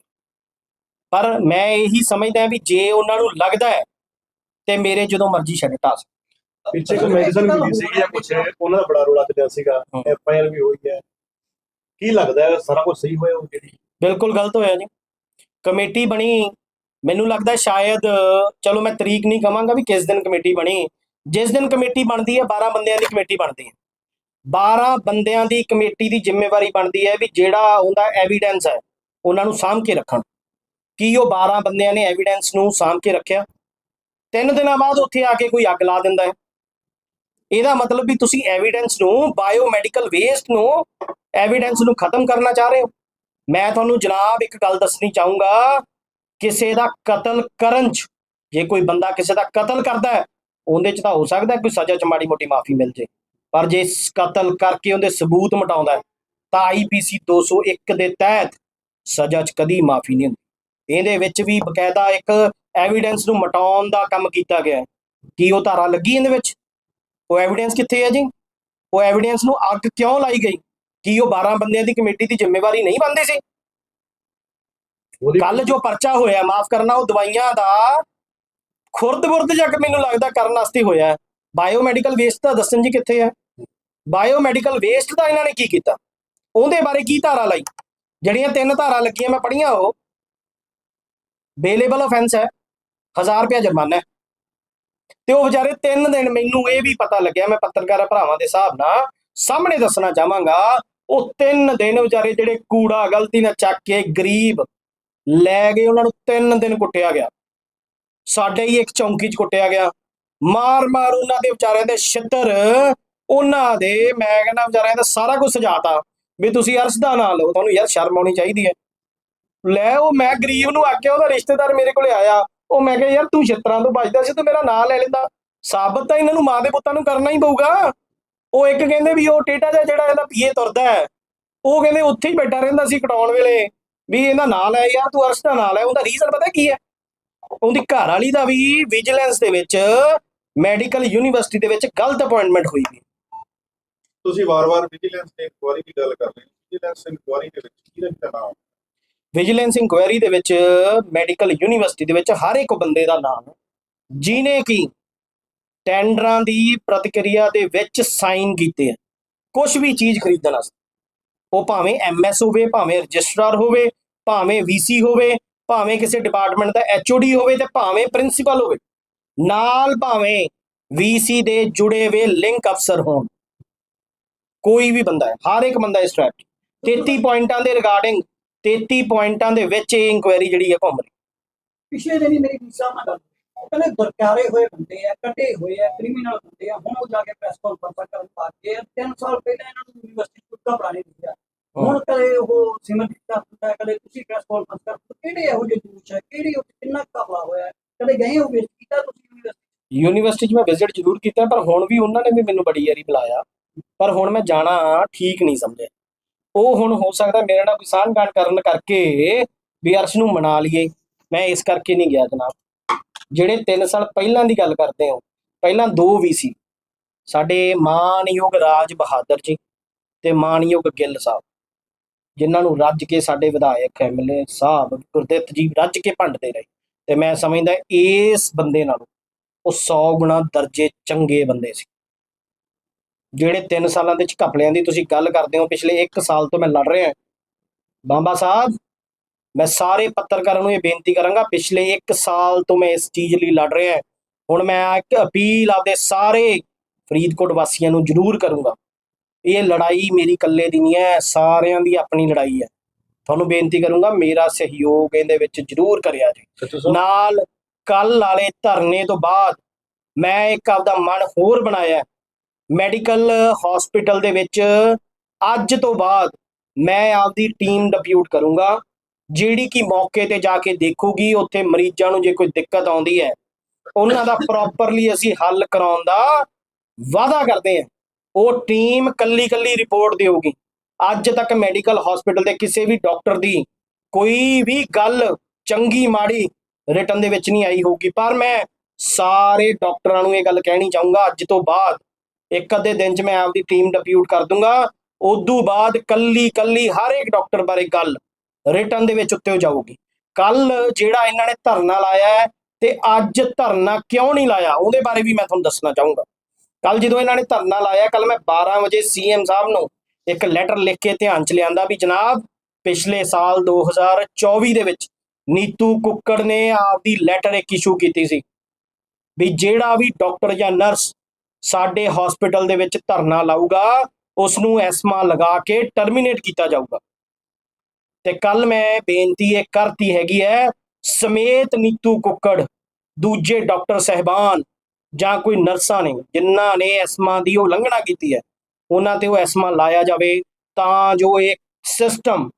ਪਰ ਮੈਂ ਇਹੀ ਸਮਝਦਾ ਵੀ ਜੇ ਉਹਨਾਂ ਨੂੰ ਲੱਗਦਾ ਹੈ ਤੇ ਮੇਰੇ ਜਦੋਂ ਮਰਜ਼ੀ ਛੱਡ ਢਾ ਸਕਣ। ਪਿੱਛੇ ਕੋਈ ਮੈਡੀਸਨ ਮਿਲੀ ਸੀਗੀ ਜਾਂ ਕੁਛ ਉਹਨਾਂ ਦਾ ਬੜਾ ਰੋਲਾ ਚੱਲਿਆ ਸੀਗਾ। ਐਫ ਆਈ ਆਰ ਵੀ ਹੋਈ ਹੈ। ਕੀ ਲੱਗਦਾ ਹੈ ਸਾਰਾ ਕੁਝ ਸਹੀ ਹੋਇਆ ਉਹ ਜਿਹੜੀ ਬਿਲਕੁਲ ਗਲਤ ਹੋਇਆ ਜੀ। ਕਮੇਟੀ ਬਣੀ ਮੈਨੂੰ ਲੱਗਦਾ ਸ਼ਾਇਦ ਚਲੋ ਮੈਂ ਤਰੀਕ ਨਹੀਂ ਕਵਾਂਗਾ ਵੀ ਕਿਸ ਦਿਨ ਕਮੇਟੀ ਬਣੀ। ਜਿਸ ਦਿਨ ਕਮੇਟੀ ਬਣਦੀ ਹੈ 12 ਬੰਦਿਆਂ ਦੀ ਕਮੇਟੀ ਬਣਦੀ ਹੈ। 12 ਬੰਦਿਆਂ ਦੀ ਕਮੇਟੀ ਦੀ ਜ਼ਿੰਮੇਵਾਰੀ ਬਣਦੀ ਹੈ ਵੀ ਜਿਹੜਾ ਉਹਦਾ ਐਵੀਡੈਂਸ ਹੈ ਉਹਨਾਂ ਨੂੰ ਸਾਂਭ ਕੇ ਰੱਖਣ। ਕੀ ਉਹ 12 ਬੰਦਿਆਂ ਨੇ ਐਵੀਡੈਂਸ ਨੂੰ ਸਾਂਭ ਕੇ ਰੱਖਿਆ? ਤਿੰਨ ਦਿਨਾਂ ਬਾਅਦ ਉੱਥੇ ਆ ਕੇ ਕੋਈ ਅੱਗ ਲਾ ਦਿੰਦਾ ਹੈ। ਇਹਦਾ ਮਤਲਬ ਵੀ ਤੁਸੀਂ ਐਵੀਡੈਂਸ ਨੂੰ ਬਾਇਓਮੈਡੀਕਲ ਵੇਸਟ ਨੂੰ ਐਵੀਡੈਂਸ ਨੂੰ ਖਤਮ ਕਰਨਾ ਚਾਹ ਰਹੇ ਹੋ? ਮੈਂ ਤੁਹਾਨੂੰ ਜਨਾਬ ਇੱਕ ਗੱਲ ਦੱਸਣੀ ਚਾਹੂੰਗਾ, ਕਿਸੇ ਦਾ ਕਤਲ ਕਰਨ ਚ, ਜੇ ਕੋਈ ਬੰਦਾ ਕਿਸੇ ਦਾ ਕਤਲ ਕਰਦਾ ਹੈ, ਉਹਦੇ ਚ ਤਾਂ ਹੋ ਸਕਦਾ ਹੈ ਕੋਈ ਸਜ਼ਾ ਚ ਮਾੜੀ ਮੋਟੀ ਮਾਫੀ ਮਿਲ ਜੇ। ਪਰ ਜੇ ਕਤਲ ਕਰਕੇ ਉਹਦੇ ਸਬੂਤ ਮਟਾਉਂਦਾ ਹੈ, ਤਾਂ ਆਈਪੀਸੀ 201 ਦੇ ਤਹਿਤ ਸਜ਼ਾ ਚ ਕਦੀ ਮਾਫੀ ਨਹੀਂ ਹੁੰਦੀ। ਇਹਦੇ ਵਿੱਚ ਵੀ ਬਕਾਇਦਾ ਇੱਕ ਐਵੀਡੈਂਸ ਨੂੰ ਮਟਾਉਣ ਦਾ ਕੰਮ ਕੀਤਾ ਗਿਆ ਹੈ। ਕੀ ਉਹ ਧਾਰਾ ਲੱਗੀ ਇਹਦੇ ਵਿੱਚ? ਉਹ ਐਵੀਡੈਂਸ ਕਿੱਥੇ ਹੈ ਜੀ? ਉਹ ਐਵੀਡੈਂਸ ਨੂੰ ਅੱਗ ਕਿਉਂ ਲਾਈ ਗਈ? ਕੀ ਉਹ 12 ਬੰਦਿਆਂ ਦੀ ਕਮੇਟੀ ਦੀ ਜ਼ਿੰਮੇਵਾਰੀ ਨਹੀਂ ਬਣਦੀ ਸੀ? ਉਹਦੀ ਕੱਲ ਜੋ ਪਰਚਾ ਹੋਇਆ, ਮਾਫ ਕਰਨਾ, ਉਹ ਦਵਾਈਆਂ ਦਾ ਖੁਰਦ-ਬੁਰਦ ਜੱਗ ਮੈਨੂੰ ਲੱਗਦਾ ਕਰਨ ਵਾਸਤੇ ਹੋਇਆ ਬਾਇਓਮੈਡੀਕਲ ਵੇਸਟ ਦਾ ਦੱਸਣ ਜੀ ਕਿੱਥੇ ਹੈ? ਬਾਇਓਮੈਡੀਕਲ ਵੇਸਟ ਦਾ ਇਹਨਾਂ ਨੇ ਕੀ ਕੀਤਾ? ਉਹਦੇ ਬਾਰੇ ਕੀ ਧਾਰਾ ਲਾਈ? ਜਿਹੜੀਆਂ ਤਿੰਨ ਧਾਰਾ ਲੱਗੀਆਂ, ਮੈਂ ਪੜੀਆਂ ਉਹ। ਬੇਲੇਬਲ ਆਫੈਂਸ ਹੈ। 1000 ਰੁਪਇਆ ਜੁਰਮਾਨਾ ਹੈ। ਤੇ ਉਹ ਵਿਚਾਰੇ ਤਿੰਨ ਦਿਨ ਮੈਨੂੰ ਇਹ ਵੀ ਪਤਾ ਲੱਗਿਆ, ਮੈਂ ਪੱਤਰਕਾਰ ਭਰਾਵਾਂ ਦੇ ਹਿਸਾਬ ਨਾਲ ਸਾਹਮਣੇ ਦੱਸਣਾ ਚਾਹਾਂਗਾ, ਉਹ ਤਿੰਨ ਦਿਨ ਵਿਚਾਰੇ ਜਿਹੜੇ ਕੂੜਾ, ਗਲਤੀ ਨਾਲ ਚੱਕ ਕੇ ਗਰੀਬ ਲੈ ਗਏ, ਉਹਨਾਂ ਨੂੰ ਤਿੰਨ ਦਿਨ ਕੁੱਟਿਆ ਗਿਆ। ਸਾਡੇ ਹੀ ਇੱਕ ਚੌਂਕੀ 'ਚ ਕੁੱਟਿਆ ਗਿਆ। ਮਾਰ ਮਾਰ ਉਹਨਾਂ ਦੇ ਵਿਚਾਰਿਆਂ ਦੇ ਛਿੱਤਰ, ਉਹਨਾਂ ਦੇ, ਮੈਂ ਕਹਿੰਦਾ ਵਿਚਾਰਿਆਂ ਦਾ ਸਾਰਾ ਕੁਝ ਸਜਾਤਾ। ਵੀ ਤੁਸੀਂ ਅਰਸ਼ ਦਾ ਨਾਂ ਲਓ, ਤੁਹਾਨੂੰ ਯਾਰ ਸ਼ਰਮ ਆਉਣੀ ਚਾਹੀਦੀ ਹੈ। ਲੈ, ਉਹ ਮੈਂ ਗਰੀਬ ਨੂੰ ਆਖਿਆ, ਉਹਦਾ ਰਿਸ਼ਤੇਦਾਰ ਮੇਰੇ ਕੋਲੇ ਆਇਆ। ਉਹ ਮੈਂ ਕਿਹਾ, ਯਾਰ, ਤੂੰ ਛਿੱਤਰਾਂ ਤੋਂ ਬਚਦਾ ਸੀ, ਤੂੰ ਮੇਰਾ ਨਾਂ ਲੈ ਲੈਂਦਾ। ਸਾਬਤ ਤਾਂ ਇਹਨਾਂ ਨੂੰ ਮਾਂ ਦੇ ਪੁੱਤਾਂ ਨੂੰ ਕਰਨਾ ਹੀ ਪਊਗਾ। ਉਹ ਇੱਕ ਕਹਿੰਦੇ ਵੀ ਉਹ ਟੇਟਾ ਜਿਹਾ ਜਿਹੜਾ ਇਹਦਾ ਪੀਏ ਤੁਰਦਾ ਹੈ, ਉਹ ਕਹਿੰਦੇ ਉੱਥੇ ਹੀ ਬੈਠਾ ਰਹਿੰਦਾ ਸੀ ਕਟਾਉਣ ਵੇਲੇ, ਵੀ ਇਹਦਾ ਨਾਂ ਲੈ, ਯਾਰ, ਤੂੰ ਅਰਸ਼ ਦਾ ਨਾਂ ਲੈ। ਉਹਦਾ ਰੀਜ਼ਨ ਪਤਾ ਕੀ ਹੈ? ਉਹਦੀ ਘਰ ਵਾਲੀ ਦਾ ਵੀ ਵਿਜੀਲੈਂਸ ਦੇ ਵਿੱਚ ਮੈਡੀਕਲ ਯੂਨੀਵਰਸਿਟੀ ਦੇ ਵਿੱਚ ਗਲਤ ਅਪਾਇੰਟਮੈਂਟ ਹੋਈ ਸੀ ਤੁਸੀਂ ਵਾਰ-ਵਾਰ ਵਿਜੀਲੈਂਸ ਦੀ ਇਨਕੁਆਰੀ ਦੀ ਗੱਲ ਕਰ ਰਹੇ ਹੋ। ਵਿਜੀਲੈਂਸ ਇਨਕੁਆਰੀ ਦੇ ਵਿੱਚ ਕੀ ਦਾ ਵਿਜੀਲੈਂਸ ਇਨਕੁਆਇਰੀ ਦੇ ਵਿੱਚ ਮੈਡੀਕਲ ਯੂਨੀਵਰਸਿਟੀ ਦੇ ਵਿੱਚ ਹਰ ਇੱਕ ਬੰਦੇ ਦਾ ਨਾਮ ਹੈ ਜਿਨੇ ਕੀ ਟੈਂਡਰਾਂ ਦੀ ਪ੍ਰਤੀਕਿਰਿਆ ਦੇ ਵਿੱਚ ਸਾਈਨ ਕੀਤੇ ਆ। ਕੁਝ ਵੀ ਚੀਜ਼ ਖਰੀਦਣ ਵਾਸਤੇ। ਉਹ ਭਾਵੇਂ ਐਮਐਸ ਹੋਵੇ, ਭਾਵੇਂ ਰਜਿਸਟਰਾਰ ਹੋਵੇ, ਭਾਵੇਂ ਵੀਸੀ ਹੋਵੇ, ਭਾਵੇਂ ਕਿਸੇ ਡਿਪਾਰਟਮੈਂਟ ਦਾ ਐਚਓਡੀ ਹੋਵੇ ਤੇ ਭਾਵੇਂ ਪ੍ਰਿੰਸੀਪਲ ਹੋਵੇ, ਨਾਲ ਭਾਵੇਂ ਵੀਸੀ ਦੇ ਜੁੜੇ ਹੋਏ ਲਿੰਕ ਅਫਸਰ ਹੋਣ। ਕੋਈ ਵੀ ਬੰਦਾ ਹੈ, ਹਰ ਇੱਕ ਬੰਦਾ ਇਸ ਟਰੈਪ 33 ਪੁਆਇੰਟਾਂ ਦੇ ਰਿਗਾਰਡਿੰਗ 33 ਪੁਆਇੰਟਾਂ ਦੇ ਵਿੱਚ ਇਹ ਇਨਕੁਆਇਰੀ ਜਿਹੜੀ ਹੈ ਘੁੰਮ ਰਹੀ। ਪਿਛਲੇ ਦਿਨੀ ਮੇਰੀ ਵੀਸਾ ਨਾਲ ਗੱਲ ਹੋਈ। ਉਹ ਕਹਿੰਦੇ ਦਰਕਾਰੇ ਹੋਏ ਬੰਦੇ ਆ ਕੱਟੇ ਹੋਏ ਆ ਕ੍ਰਿਮੀਨਲ ਬੰਦੇ ਆ ਹੁਣ ਉਹ ਜਾ ਕੇ ਪ੍ਰੈਸ ਕਾਨਫਰੰਸ ਕਰਨ ਪਾਗੇ ਤਿੰਨ ਸਾਲ ਪਹਿਲਾਂ ਇਹਨਾਂ ਨੂੰ ਯੂਨੀਵਰਸਿਟੀ ਕੁੱਤਾ ਪ੍ਰਾਣੀ ਦਿੱਤਾ ਹੁਣ ਕਦੇ ਉਹ ਸਿਮਰਜੀਤ ਦਾ ਹੁੰਦਾ ਕਦੇ ਤੁਸੀਂ ਪ੍ਰੈਸ ਕਾਨਫਰੰਸ ਕਰ ਕਿਹੜੇ ਇਹੋ ਜਿਹੇ ਦੋਸ਼ ਹੈ ਕਿਹੜੀ ਉਹ ਕਿੰਨਾ ਕਪਲਾ ਹੋਇਆ? ਹੈ? ਕਦੇ ਗਏ ਹੋ ਵਿਜ਼ਿਟ ਕੀਤਾ ਤੁਸੀਂ ਯੂਨੀਵਰਸਿਟੀ ਯੂਨੀਵਰਸਿਟੀ 'ਚ ਮੈਂ ਵਿਜ਼ਿਟ ਜ਼ਰੂਰ ਕੀਤਾ ਪਰ ਹੁਣ ਵੀ ਉਹਨਾਂ ਨੇ ਵੀ ਮੈਨੂੰ ਬੜੀ ਯਾਰੀ ਬੁਲਾਇਆ। ਪਰ ਹੁਣ ਮੈਂ ਜਾਣਾ ਠੀਕ ਨਹੀਂ ਸਮਝਿਆ। ਉਹ ਹੁਣ ਹੋ ਸਕਦਾ ਮੇਰੇ ਨਾਲ ਕੋਈ ਸਾਂਝਗਾਂਠ ਕਰਨ ਕਰਕੇ ਵੀ ਅਰਸ਼ ਨੂੰ ਮਨਾ ਲਈਏ। ਮੈਂ ਇਸ ਕਰਕੇ ਨਹੀਂ ਗਿਆ ਜਨਾਬ। ਜਿਹੜੇ 3 ਸਾਲ ਪਹਿਲਾਂ ਦੀ ਗੱਲ ਕਰਦੇ ਹੋ, ਪਹਿਲਾਂ ਦੋ ਵੀ ਸੀ। ਸਾਡੇ ਮਾਨਯੋਗ ਰਾਜ ਬਹਾਦਰ ਜੀ ਤੇ ਮਾਨਯੋਗ ਗਿੱਲ ਸਾਹਿਬ, ਜਿਨ੍ਹਾਂ ਨੂੰ ਰੱਜ ਕੇ ਸਾਡੇ ਵਿਧਾਇਕ ਐਮਐਲਏ ਸਾਹਿਬ ਗੁਰਦਿੱਤ ਜੀ ਰੱਜ ਕੇ ਭੰਡਦੇ ਰਹੇ ਤੇ ਮੈਂ ਸਮਝਦਾ ਇਸ ਬੰਦੇ ਨਾਲੋਂ ਉਹ 100 ਗੁਣਾ ਦਰਜੇ ਚੰਗੇ ਬੰਦੇ ਸੀ। ਜਿਹੜੇ 3 ਸਾਲਾਂ ਦੇ ਚ ਘਪਲਿਆਂ ਦੀ ਤੁਸੀਂ ਗੱਲ ਕਰਦੇ ਹੋ ਪਿਛਲੇ 1 ਸਾਲ ਤੋਂ ਮੈਂ ਲੜ ਰਿਹਾ ਬਾਬਾ ਸਾਹਿਬ ਮੈਂ ਸਾਰੇ ਪੱਤਰਕਾਰਾਂ ਨੂੰ ਇਹ ਬੇਨਤੀ ਕਰਾਂਗਾ ਪਿਛਲੇ 1 ਸਾਲ ਤੋਂ ਮੈਂ ਇਸ ਚੀਜ਼ ਲਈ ਲੜ ਰਿਹਾ ਹੁਣ ਮੈਂ ਇੱਕ ਅਪੀਲ ਆਪਦੇ ਸਾਰੇ ਫਰੀਦਕੋਟ ਵਾਸੀਆਂ ਨੂੰ ਜ਼ਰੂਰ ਕਰੂੰਗਾ ਇਹ ਲੜਾਈ ਮੇਰੀ ਇਕੱਲੇ ਦੀ ਨਹੀਂ ਹੈ ਸਾਰਿਆਂ ਦੀ ਆਪਣੀ ਲੜਾਈ ਹੈ। ਤੁਹਾਨੂੰ ਬੇਨਤੀ ਕਰੂੰਗਾ ਮੇਰਾ ਸਹਿਯੋਗ ਇਹਦੇ ਵਿੱਚ ਜ਼ਰੂਰ ਕਰਿਆ ਜੀ ਨਾਲ ਕੱਲ ਵਾਲੇ ਧਰਨੇ ਤੋਂ ਬਾਅਦ ਮੈਂ ਇੱਕ ਆਪਦਾ ਮਨ ਹੋਰ ਬਣਾਇਆ। ਮੈਡੀਕਲ ਹਸਪੀਟਲ ਦੇ ਵਿੱਚ ਅੱਜ ਤੋਂ ਬਾਅਦ ਮੈਂ ਆਪਦੀ ਟੀਮ ਡਿਪਿਊਟ ਕਰੂੰਗਾ। ਜਿਹੜੀ ਕਿ ਮੌਕੇ ਤੇ ਜਾ ਕੇ ਦੇਖੂਗੀ, ਉੱਥੇ ਮਰੀਜ਼ਾਂ ਨੂੰ ਜੇ ਕੋਈ ਦਿੱਕਤ ਆਉਂਦੀ ਹੈ, ਉਹਨਾਂ ਦਾ ਪ੍ਰੋਪਰਲੀ ਅਸੀਂ ਹੱਲ ਕਰਾਉਣ ਦਾ ਵਾਅਦਾ ਕਰਦੇ ਹਾਂ। ਉਹ ਟੀਮ ਕੱਲੀ ਕੱਲੀ ਰਿਪੋਰਟ ਦੇਊਗੀ। ਅੱਜ ਤੱਕ ਮੈਡੀਕਲ ਹਸਪੀਟਲ ਦੇ ਕਿਸੇ ਵੀ ਡਾਕਟਰ ਦੀ ਕੋਈ ਵੀ ਗੱਲ ਚੰਗੀ ਮਾੜੀ ਰਿਟਨ ਦੇ ਵਿੱਚ ਨਹੀਂ ਆਈ ਹੋਊਗੀ। ਪਰ ਮੈਂ ਸਾਰੇ ਡਾਕਟਰਾਂ ਨੂੰ ਇਹ ਗੱਲ ਕਹਿਣੀ ਚਾਹੂੰਗਾ, ਅੱਜ ਤੋਂ ਬਾਅਦ ਇੱਕ ਅੱਧੇ ਦਿਨ 'ਚ ਮੈਂ ਆਪਦੀ ਟੀਮ ਡਿਪਿਊਟ ਕਰ ਦੂੰਗਾ। ਉਦੋਂ ਬਾਅਦ ਕੱਲੀ ਕੱਲੀ ਹਰ ਇੱਕ ਡਾਕਟਰ ਬਾਰੇ ਗੱਲ ਰਿਟਨ ਦੇ ਵਿੱਚ ਉੱਤੇ ਜਾਊਗੀ। ਕੱਲ ਜਿਹੜਾ ਇਹਨਾਂ ਨੇ ਧਰਨਾ ਲਾਇਆ ਹੈ ਤੇ ਅੱਜ ਧਰਨਾ ਕਿਉਂ ਨਹੀਂ ਲਾਇਆ, ਉਹਦੇ ਬਾਰੇ ਵੀ ਮੈਂ ਤੁਹਾਨੂੰ ਦੱਸਣਾ ਚਾਹੂੰਗਾ। ਕੱਲ ਜਦੋਂ ਇਹਨਾਂ ਨੇ ਧਰਨਾ ਲਾਇਆ, ਕੱਲ ਮੈਂ 12 ਵਜੇ ਸੀਐਮ ਸਾਹਿਬ ਨੂੰ ਇੱਕ ਲੈਟਰ ਲਿਖ ਕੇ ਧਿਆਨ ਚ ਲਿਆਂਦਾ ਵੀ ਜਨਾਬ, ਪਿਛਲੇ ਸਾਲ 2024 ਦੇ ਵਿੱਚ ਨੀਤੂ ਕੁੱਕੜ ਨੇ ਆਪਦੀ ਲੈਟਰ ਇੱਕ ਇਸ਼ੂ ਕੀਤੀ ਸੀ ਵੀ ਜਿਹੜਾ ਵੀ ਡਾਕਟਰ ਜਾਂ ਨਰਸ ਸਾਡੇ ਹਸਪੀਟਲ ਦੇ ਵਿੱਚ ਧਰਨਾ ਲਾਊਗਾ ਉਸ ਨੂੰ ਐਸਮਾ ਲਗਾ ਕੇ ਟਰਮੀਨੇਟ ਕੀਤਾ ਜਾਊਗਾ। ਤੇ ਕੱਲ ਮੈਂ ਬੇਨਤੀ ਇਹ ਕਰਤੀ ਹੈਗੀ ਹੈ, ਸਮੇਤ ਨੀਤੂ ਕੁੱਕੜ, ਦੂਜੇ ਡਾਕਟਰ ਸਹਿਬਾਨ ਜਾਂ ਕੋਈ ਨਰਸਾਂ ਨੇ, ਜਿਨ੍ਹਾਂ ਨੇ ਐਸਮਾ ਦੀ ਉਲੰਘਣਾ ਕੀਤੀ ਹੈ, ਉਹਨਾਂ ਤੇ ਉਹ ਐਸਮਾ ਲਾਇਆ ਜਾਵੇ ਤਾਂ ਜੋ ਇਹ ਸਿਸਟਮ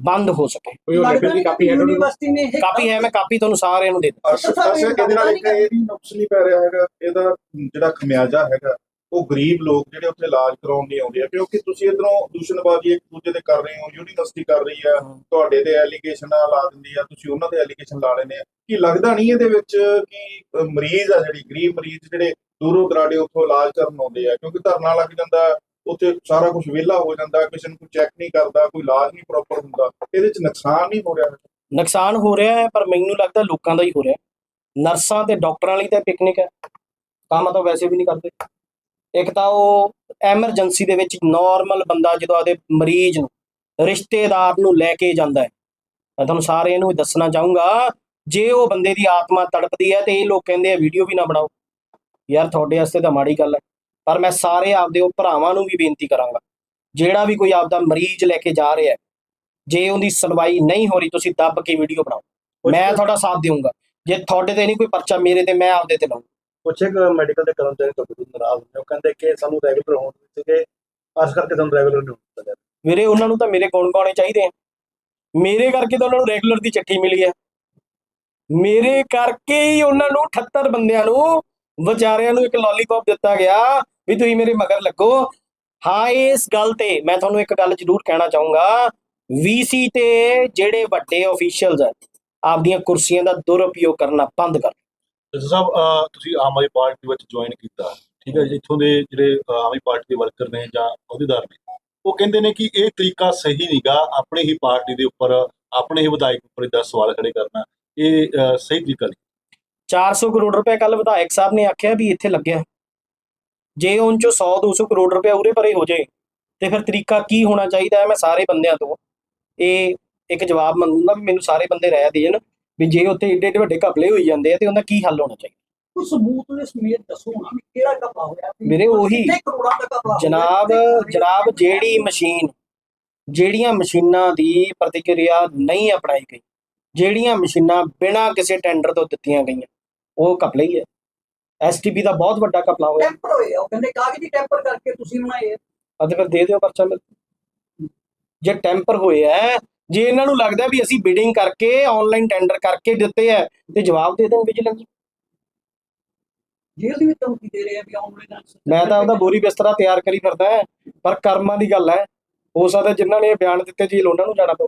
ਬੰਦ ਹੋ ਸਕੇ। ਲੱਗਦਾ ਨਹੀਂ ਕਿ ਯੂਨੀਵਰਸਿਟੀ ਨੇ ਇਹ ਕਾਪੀ ਹੈ ਮੈਂ ਕਾਪੀ ਤੁਹਾਨੂੰ ਸਾਰਿਆਂ ਨੂੰ ਦੇ ਅਰਸ਼ ਅਰਸ਼ ਇਹਦੇ ਨਾਲ ਇੱਕ ਇਹ ਵੀ ਨੁਕਸ ਨਹੀਂ ਪੈ ਰਿਹਾ ਹੈਗਾ ਇਹਦਾ ਜਿਹੜਾ ਖਮਿਆਜਾ ਹੈਗਾ ਉਹ ਗਰੀਬ ਲੋਕ ਜਿਹੜੇ ਉੱਥੇ ਇਲਾਜ ਕਰਾਉਣ ਨਹੀਂ ਆਉਂਦੇ ਆ ਕਿਉਂਕਿ ਤੁਸੀਂ ਇਧਰੋਂ ਦੂਸ਼ਣਬਾਜ਼ੀ ਇੱਕ ਦੂਜੇ ਤੇ ਕਰ ਰਹੇ ਹੋ ਯੂਨੀਵਰਸਿਟੀ ਕਰ ਰਹੀ ਆ ਤੁਹਾਡੇ ਤੇ ਐਲੀਗੇਸ਼ਨ ਲਾ ਦਿੰਦੀ ਆ ਤੁਸੀਂ ਉਹਨਾਂ ਤੇ ਐਲੀਗੇਸ਼ਨ ਲਾ ਲੈਂਦੇ ਆ। ਕੀ ਲੱਗਦਾ ਨਹੀਂ ਇਹਦੇ ਵਿੱਚ ਕਿ ਮਰੀਜ਼ ਆ ਜਿਹੜੀ ਗਰੀਬ ਮਰੀਜ਼ ਜਿਹੜੇ ਦੂਰੋਂ ਦਰਾਡੇ ਉੱਥੋਂ ਇਲਾਜ ਕਰਨ ਆਉਂਦੇ ਆ ਕਿਉਂਕਿ ਧਰਨਾ ਲੱਗ ਜਾਂਦਾ ਉੱਥੇ ਸਾਰਾ ਕੁਝ ਵਿਹਲਾ ਹੋ ਜਾਂਦਾ, ਕਿਸੇ ਨੂੰ ਕੋਈ ਚੈੱਕ ਨਹੀਂ ਕਰਦਾ, ਕੋਈ ਇਲਾਜ ਨਹੀਂ ਪ੍ਰੋਪਰ ਹੁੰਦਾ, ਇਹਦੇ ਚ ਨੁਕਸਾਨ ਨਹੀਂ ਹੋ ਰਿਹਾ? ਨੁਕਸਾਨ ਹੋ ਰਿਹਾ ਹੈ, ਪਰ ਮੈਨੂੰ ਲੱਗਦਾ ਲੋਕਾਂ ਦਾ ਹੀ ਹੋ ਰਿਹਾ ਨਰਸਾਂ ਤੇ ਡਾਕਟਰਾਂ ਲਈ ਤਾਂ ਪਿਕਨਿਕ ਹੈ, ਕੰਮ ਤਾਂ ਵੈਸੇ ਵੀ ਨਹੀਂ ਕਰਦੇ। ਇੱਕ ਤਾਂ ਉਹ ਐਮਰਜੈਂਸੀ ਦੇ ਵਿੱਚ ਨਾਰਮਲ ਬੰਦਾ ਜਦੋਂ ਆਦੇ ਮਰੀਜ਼ ਨੂੰ, ਰਿਸ਼ਤੇਦਾਰ ਨੂੰ ਲੈ ਕੇ ਜਾਂਦਾ ਹੈ। ਮੈਂ ਤੁਹਾਨੂੰ ਸਾਰਿਆਂ ਨੂੰ ਦੱਸਣਾ ਚਾਹੂੰਗਾ, ਜੇ ਉਹ ਬੰਦੇ ਦੀ ਆਤਮਾ ਤੜਪਦੀ ਹੈ ਤੇ ਇਹ ਲੋਕ ਕਹਿੰਦੇ ਆ, ਵੀਡੀਓ ਵੀ ਨਾ ਬਣਾਓ। ਯਾਰ ਤੁਹਾਡੇ ਵਾਸਤੇ ਤਾਂ ਮਾੜੀ ਗੱਲ ਹੈ। ਪਰ ਮੈਂ ਸਾਰੇ ਆਪਦੇ ਉਹ ਭਰਾਵਾਂ ਨੂੰ ਵੀ ਬੇਨਤੀ ਕਰਾਂਗਾ ਜਿਹੜਾ ਵੀ ਕੋਈ ਆਪਦਾ ਮਰੀਜ਼ ਲੈ ਕੇ ਜਾ ਰਿਹਾ ਹੈ ਜੇ ਉਹਦੀ ਸੁਣਵਾਈ ਨਹੀਂ ਹੋ ਰਹੀ ਤੁਸੀਂ ਦੱਬ ਕੇ ਵੀਡੀਓ ਬਣਾਓ। ਮੈਂ ਤੁਹਾਡਾ ਸਾਥ ਦੇਵਾਂਗਾ ਜੇ ਤੁਹਾਡੇ ਤੇ ਨਹੀਂ ਕੋਈ ਪਰਚਾ ਮੇਰੇ ਤੇ ਮੈਂ ਆਪਦੇ ਤੇ ਲਾਉਂ ਕੁਛ ਇੱਕ ਮੈਡੀਕਲ ਦੇ ਕਰਮਚਾਰੀ ਤੋਂ ਬਹੁਤ ਨਾਰਾਜ਼ ਹੁੰਦੇ ਉਹ ਕਹਿੰਦੇ ਕਿ ਸਾਨੂੰ ਰੈਗੂਲਰ ਹੋਣ ਸੀਗੇ ਅਸ ਕਰਕੇ ਸਾਨੂੰ ਰੈਗੂਲਰ ਨਹੀਂ ਹੁੰਦਾ। ਵੀਰੇ ਉਹਨਾਂ ਨੂੰ ਤਾਂ ਮੇਰੇ ਗੁਣ ਗਾਉਣੇ ਚਾਹੀਦੇ ਆ। ਮੇਰੇ ਕਰਕੇ ਤਾਂ ਉਹਨਾਂ ਨੂੰ ਰੈਗੂਲਰ ਦੀ ਚਿੱਠੀ ਮਿਲੀ ਹੈ ਮੇਰੇ ਕਰਕੇ ਹੀ ਉਹਨਾਂ ਨੂੰ 78 ਬੰਦਿਆਂ ਨੂੰ ਵਿਚਾਰਿਆਂ ਨੂੰ ਇੱਕ ਲੋਲੀਪੌਪ ਦਿੱਤਾ ਗਿਆ ਵੀ ਤੁਸੀਂ ਮੇਰੇ ਮਗਰ ਲੱਗੋ। ਹਾਂ, ਇਸ ਗੱਲ ਤੇ ਮੈਂ ਤੁਹਾਨੂੰ ਇੱਕ ਗੱਲ ਜ਼ਰੂਰ ਕਹਿਣਾ ਚਾਹੂੰਗਾ। ਵੀਸੀ ਤੇ ਜਿਹੜੇ ਵੱਡੇ ਅਫੀਸ਼ੀਅਲਸ ਆ, ਆਪਦੀਆਂ ਕੁਰਸੀਆਂ ਦਾ ਦੁਰਉਪਯੋਗ ਕਰਨਾ ਬੰਦ ਕਰ। ਸਾਹਿਬ ਤੁਸੀਂ ਆਮ ਆਦਮੀ ਪਾਰਟੀ ਵਿੱਚ ਜੁਆਇਨ ਕੀਤਾ। ਠੀਕ ਹੈ ਇੱਥੋਂ ਦੇ ਜਿਹੜੇ ਆਮ ਆਦਮੀ ਪਾਰਟੀ ਦੇ ਵਰਕਰ ਨੇ ਜਾਂ ਅਹੁਦੇਦਾਰ ਨੇ, ਉਹ ਕਹਿੰਦੇ ਨੇ ਕਿ ਇਹ ਤਰੀਕਾ ਸਹੀ ਨਹੀਂਗਾ। ਆਪਣੀ ਹੀ ਪਾਰਟੀ ਦੇ ਉੱਪਰ, ਆਪਣੇ ਹੀ ਵਿਧਾਇਕ ਉੱਪਰ ਇਦਾਂ ਸਵਾਲ ਖੜੇ ਕਰਨਾ। ਇਹ ਸਹੀ ਤਰੀਕਾ ਨਹੀਂ। 400 ਕਰੋੜ ਰੁਪਏ ਕੱਲ ਵਿਧਾਇਕ ਸਾਹਿਬ ਨੇ ਆਖਿਆ ਵੀ ਇੱਥੇ ਲੱਗਿਆ। ਜੇ ਉਹਨਾਂ ਚੋਂ 100 200 ਕਰੋੜ ਰੁਪਏ ਉਰੇ ਪਰੇ ਹੋ ਜਾਏ ਤੇ ਫਿਰ ਤਰੀਕਾ ਕੀ ਹੋਣਾ ਚਾਹੀਦਾ ਹੈ? ਮੈਂ ਸਾਰੇ ਬੰਦਿਆਂ ਤੋਂ ਇਹ ਇੱਕ ਜਵਾਬ ਮੰਗੂੰਗਾ ਵੀ ਮੈਨੂੰ ਸਾਰੇ ਬੰਦੇ ਰਹਿ ਦੇਣ ਵੀ ਜੇ ਉੱਥੇ ਏਡੇ ਏਡੇ ਵੱਡੇ ਘਪਲੇ ਹੋਈ ਜਾਂਦੇ ਆ ਤੇ ਉਹਦਾ ਕੀ ਹੱਲ ਹੋਣਾ ਚਾਹੀਦਾ। ਕੋਈ ਸਬੂਤ ਦੇ ਸਮੇਤ ਦੱਸੋ ਨਾ ਵੀ ਕਿਹੜਾ ਘਪਲਾ ਹੋਇਆ ਵੀ ਵੀਰੇ ਉਹੀ ਕਿੰਨੇ ਕਰੋੜਾਂ ਦਾ ਘਪਲਾ ਹੋਇਆ, ਜਨਾਬ ਜਨਾਬ ਜਿਹੜੀ ਮਸ਼ੀਨ ਜਿਹੜੀਆਂ ਮਸ਼ੀਨਾਂ ਦੀ ਪ੍ਰਤੀਕਿਰਿਆ ਨਹੀਂ ਅਪਣਾਈ ਗਈ ਜਿਹੜੀਆਂ ਮਸ਼ੀਨਾਂ ਬਿਨਾਂ ਕਿਸੇ ਟੈਂਡਰ ਤੋਂ ਦਿੱਤੀਆਂ ਗਈਆਂ ਉਹ ਘਪਲਾ ਹੀ। ਹੈ ਐਸਟੀਪੀ ਦਾ ਬਹੁਤ ਵੱਡਾ ਘਪਲਾ ਹੋਇਆ। ਟੈਂਪਰ ਹੋਏ ਆ, ਉਹ ਕਹਿੰਦੇ ਕਾਗਜ਼ੀ ਟੈਂਪਰ ਕਰਕੇ ਤੁਸੀਂ ਬਣਾਏ ਆ। ਅਤੇ ਫਿਰ ਦੇ ਦਿਓ ਪਰਚਾ ਮੇਰੇ ਜੇ ਟੈਂਪਰ ਹੋਇਆ ਜੇ ਇਹਨਾਂ ਨੂੰ ਲੱਗਦਾ ਵੀ ਅਸੀਂ ਬਿਡਿੰਗ ਕਰਕੇ ਆਨਲਾਈਨ ਟੈਂਡਰ ਕਰਕੇ ਦਿੱਤੇ ਆ ਤੇ ਜਵਾਬ ਦੇ ਦੇਣ ਵਿਜੀਲੈਂਸ ਜੇਲ੍ਹ ਦੇ ਵਿੱਚ ਧਮਕੀ ਦੇ ਰਹੇ ਆ ਵੀ ਆਨਲਾਈਨ ਮੈਂ ਤਾਂ ਆਪਦਾ ਬੋਰੀ ਬਿਸਤਰਾ ਤਿਆਰ ਕਰੀ ਫਿਰਦਾ ਪਰ ਕਰਮਾਂ ਦੀ ਗੱਲ ਹੈ। ਹੋ ਸਕਦਾ ਜਿਨ੍ਹਾਂ ਨੇ ਇਹ ਬਿਆਨ ਦਿੱਤੇ ਜੇਲ੍ਹ ਉਹਨਾਂ ਨੂੰ ਜਾਣਾ ਪਊ।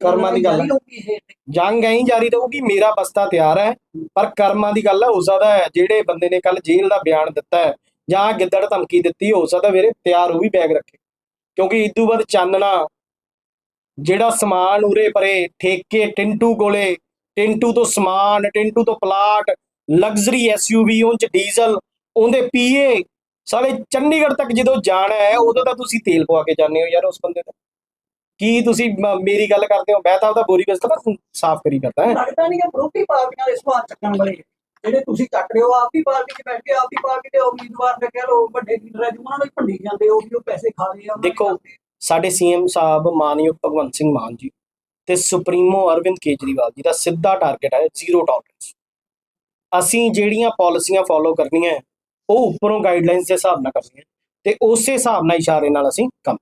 ਕਰਮਾਂ ਦੀ ਗੱਲ ਹੈ ਜੰਗ ਐਂ ਹੀ ਜਾਰੀ ਰਹੂਗੀ ਮੇਰਾ ਬਸਤਾ ਤਿਆਰ ਹੈ ਪਰ ਕਰਮਾਂ ਦੀ ਗੱਲ ਹੈ ਹੋ ਸਕਦਾ ਹੈ ਜਿਹੜੇ ਬੰਦੇ ਨੇ ਕੱਲ ਜੇਲ੍ਹ ਦਾ ਬਿਆਨ ਦਿੱਤਾ ਹੈ ਜਾਂ ਗਿੱਦੜ ਧਮਕੀ ਦਿੱਤੀ ਹੋ ਸਕਦਾ ਵੀਰੇ ਤਿਆਰ ਉਹ ਵੀ ਬੈਗ ਰੱਖੇ। ਕਿਉਂਕਿ ਇਦੋਂ ਬਾਅਦ ਚਾਨਣਾ ਜਿਹੜਾ ਸਮਾਨ ਉਰੇ ਪਰੇ ਠੇਕੇ ਟਿੰਟੂ ਕੋਲੇ ਟਿੰਟੂ ਤੋਂ ਸਮਾਨ ਟਿੰਟੂ ਤੋਂ ਪਲਾਟ ਲਗਜ਼ਰੀ ਐਸਯੂਵੀ ਉਹ ਚ ਡੀਜ਼ਲ ਉਹਦੇ ਪੀਏ ਸਾਰੇ ਚੰਡੀਗੜ੍ਹ ਤੱਕ ਜਦੋਂ ਜਾਣਾ ਹੈ ਉਦੋਂ ਤਾਂ ਤੁਸੀਂ ਤੇਲ ਪਵਾ ਕੇ ਜਾਂਦੇ ਹੋ ਯਾਰ ਉਸ ਬੰਦੇ ਦਾ। ਕੀ ਤੁਸੀਂ ਮ- ਮੇਰੀ ਗੱਲ ਕਰਦੇ ਹੋ? ਮੈਂ ਤਾਂ ਉਹਦਾ ਬੋਰੀ ਬਿਸਤਰਾ ਸਾਫ਼ ਕਰੀ ਕਰਦਾ ਹੈ। ਲੱਗਦਾ ਨਹੀਂ ਕਿ ਵਿਰੋਧੀ ਪਾਰਟੀਆਂ ਦੇ ਸਵਾਲ ਚੱਕਣ ਵਾਲੇ। ਜਿਹੜੇ ਤੁਸੀਂ ਚੱਕ ਰਹੇ ਹੋ ਆਪ ਦੀ ਪਾਰਟੀ 'ਚ ਬੈਠ ਕੇ ਆਪ ਦੀ ਪਾਰਟੀ ਦੇ ਉਮੀਦਵਾਰ ਦੇ ਕਹਿ ਲਓ ਵੱਡੇ ਲੀਡਰ ਹੈ ਜੀ, ਉਹਨਾਂ ਨੂੰ ਹੀ ਭੰਡੀ ਜਾਂਦੇ ਹੋ ਕਿ ਉਹ ਪੈਸੇ ਖਾ ਰਹੇ ਆ ਉਹਨਾਂ ਦੇ ਦੇਖੋ। ਸਾਡੇ ਸੀਐਮ ਸਾਹਿਬ ਮਾਨਯੋਗ ਭਗਵੰਤ ਸਿੰਘ ਮਾਨ ਜੀ ਤੇ ਸੁਪਰੀਮੋ ਅਰਵਿੰਦ ਕੇਜਰੀਵਾਲ ਜੀ ਦਾ ਸਿੱਧਾ ਟਾਰਗੇਟ ਹੈ ਜ਼ੀਰੋ ਟੋਲਰੈਂਸ ਅਸੀਂ ਜਿਹੜੀਆਂ ਪਾਲਿਸੀਆਂ ਫੋਲੋ ਕਰਨੀਆਂ ਹੈ, ਉਹ ਉੱਪਰੋਂ ਗਾਈਡਲਾਈਨਸ ਦੇ ਹਿਸਾਬ ਨਾਲ ਕਰਨੀਆਂ ਤੇ ਉਸੇ ਹਿਸਾਬ ਨਾਲ ਇਸ਼ਾਰੇ ਨਾਲ ਅਸੀਂ ਕੰਮ